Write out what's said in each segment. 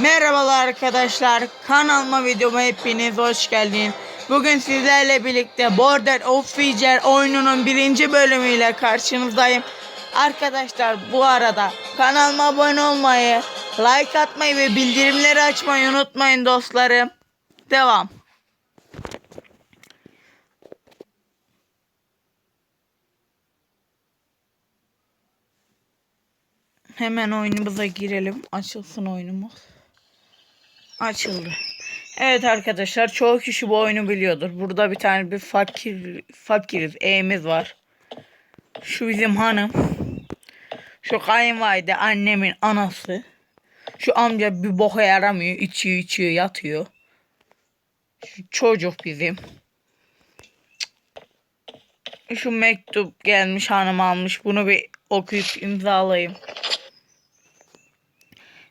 Merhabalar arkadaşlar. Kanalıma videoma hepiniz hoş geldiniz. Bugün sizlerle birlikte Border of Feature oyununun birinci bölümüyle karşınızdayım. Arkadaşlar bu arada kanalıma abone olmayı, like atmayı ve bildirimleri açmayı unutmayın dostlarım. Devam. Hemen oyunumuza girelim. Açılsın oyunumuz. Açıldı. Evet arkadaşlar çoğu kişi bu oyunu biliyordur. Burada bir tane bir fakir fakiriz. E'miz var. Şu bizim hanım. Şu kayınvalide annemin anası. Şu amca bir boka yaramıyor. içiyor içiyor yatıyor. Şu çocuk bizim. Şu mektup gelmiş hanım almış. Bunu bir okuyup imzalayayım.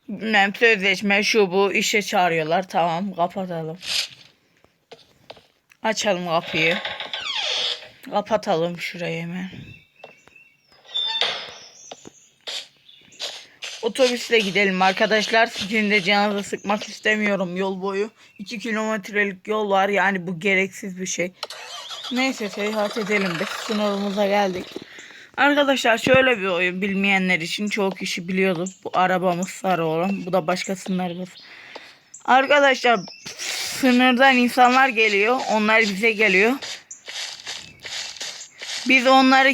Bilmem sözleşme şu bu işe çağırıyorlar. Tamam kapatalım. Açalım kapıyı. Kapatalım şurayı hemen. Otobüsle gidelim arkadaşlar. Sizin de canınızı sıkmak istemiyorum yol boyu. 2 kilometrelik yol var yani bu gereksiz bir şey. Neyse seyahat edelim de sınırımıza geldik. Arkadaşlar şöyle bir oyun bilmeyenler için çoğu kişi biliyordu. Bu arabamız sarı olan. Bu da başka sınırımız. Arkadaşlar sınırdan insanlar geliyor. Onlar bize geliyor. Biz onları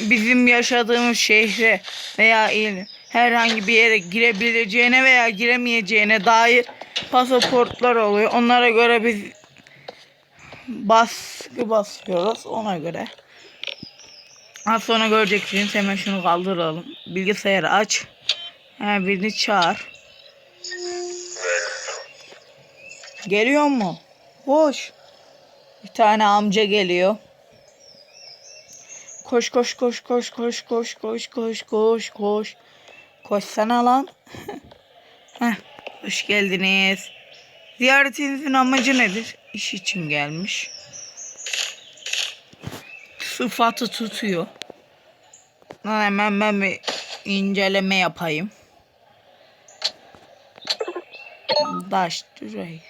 bizim yaşadığımız şehre veya il herhangi bir yere girebileceğine veya giremeyeceğine dair pasaportlar oluyor. Onlara göre biz baskı basıyoruz ona göre. Az sonra göreceksiniz. Hemen şunu kaldıralım. Bilgisayarı aç. Hemen birini çağır. Geliyor mu? Koş. Bir tane amca geliyor. Koş koş koş koş koş koş koş koş koş koş. Koşsana lan. Heh, hoş geldiniz. Ziyaretinizin amacı nedir? İş için gelmiş. Sıfatı tutuyor. Hemen ben bir inceleme yapayım. Daş durayı.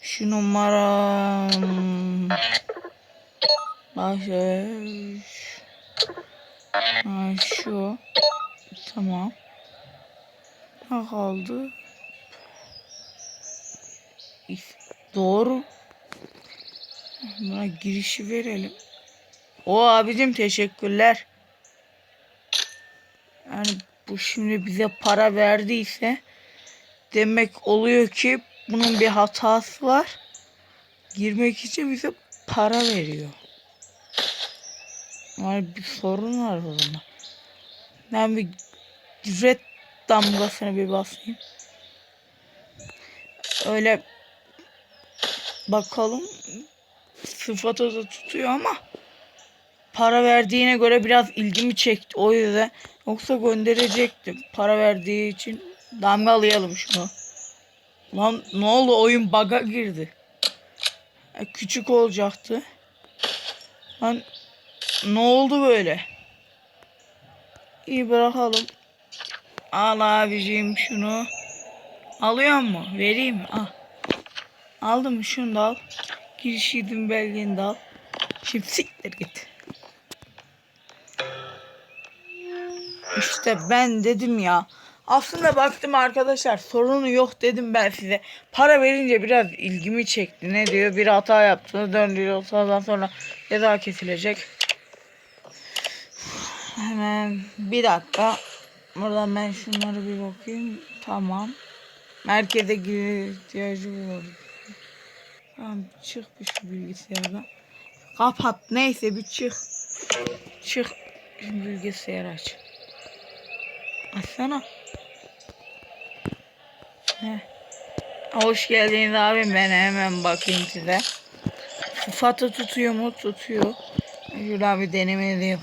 Şu numaram. Baş. Ha, şu. Tamam. Ne kaldı? Doğru. Buna girişi verelim. O abicim teşekkürler. Yani bu şimdi bize para verdiyse demek oluyor ki bunun bir hatası var. Girmek için bize para veriyor. Yani bir sorun var o zaman. Ben bir ücret damgasını bir basayım. Öyle bakalım sıfatı da tutuyor ama para verdiğine göre biraz ilgimi çekti. O yüzden yoksa gönderecektim. Para verdiği için damgalayalım şunu. Lan ne oldu? Oyun baga girdi. Ya küçük olacaktı. Lan ne oldu böyle? İyi bırakalım. Al abicim şunu. Alıyor mu? Vereyim mi? Al. Aldım şunu da al. Giriş izin belgeni de al. Şimdi siktir git İşte ben dedim ya. Aslında baktım arkadaşlar sorunu yok dedim ben size. Para verince biraz ilgimi çekti. Ne diyor? Bir hata yaptınız döndürüyor. Ondan sonra ceza kesilecek. Hemen bir dakika. Buradan ben şunları bir bakayım. Tamam. Merkeze gir ihtiyacı var. Tamam çık bir şu bilgisayardan. Kapat neyse bir çık. Çık. Şimdi bilgisayarı aç. Açsana. Heh. Hoş geldiniz abim ben hemen bakayım size. Sıfatı tutuyor mu? Tutuyor. Şuradan bir deneme edeyim.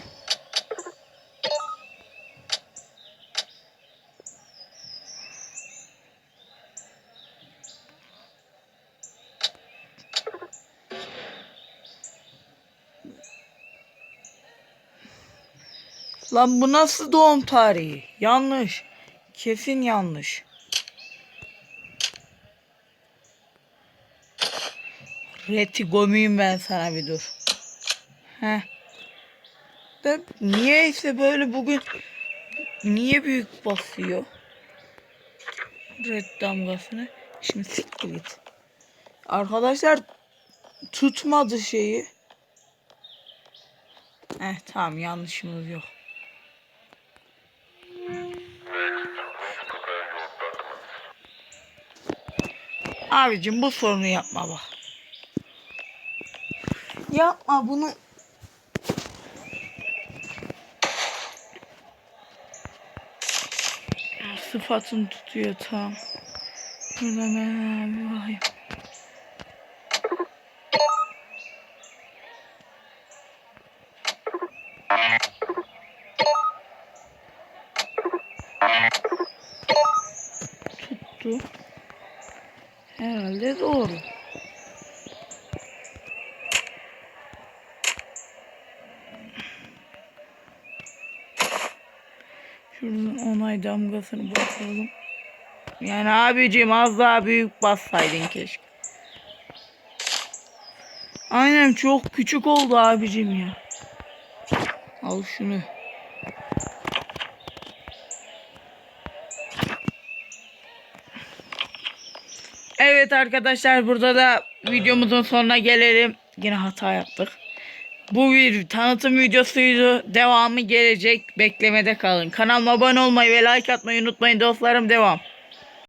Lan bu nasıl doğum tarihi? Yanlış. Kesin yanlış. Reti gömeyim ben sana bir dur. Heh. Ben niyeyse böyle bugün niye büyük basıyor? Red damgasını. Şimdi siktir git. Arkadaşlar tutmadı şeyi. Eh tamam yanlışımız yok. Abicim bu sorunu yapma bak. Yapma bunu. Sıfatını tutuyor tamam. Burada ben abi. Tuttu. Herhalde doğru. Şuradan onay damgasını basalım. Yani abicim az daha büyük bassaydın keşke. Aynen çok küçük oldu abicim ya. Al şunu. Evet arkadaşlar burada da videomuzun sonuna gelelim. Yine hata yaptık. Bu bir tanıtım videosuydu. Devamı gelecek. Beklemede kalın. Kanalıma abone olmayı ve like atmayı unutmayın dostlarım. Devam.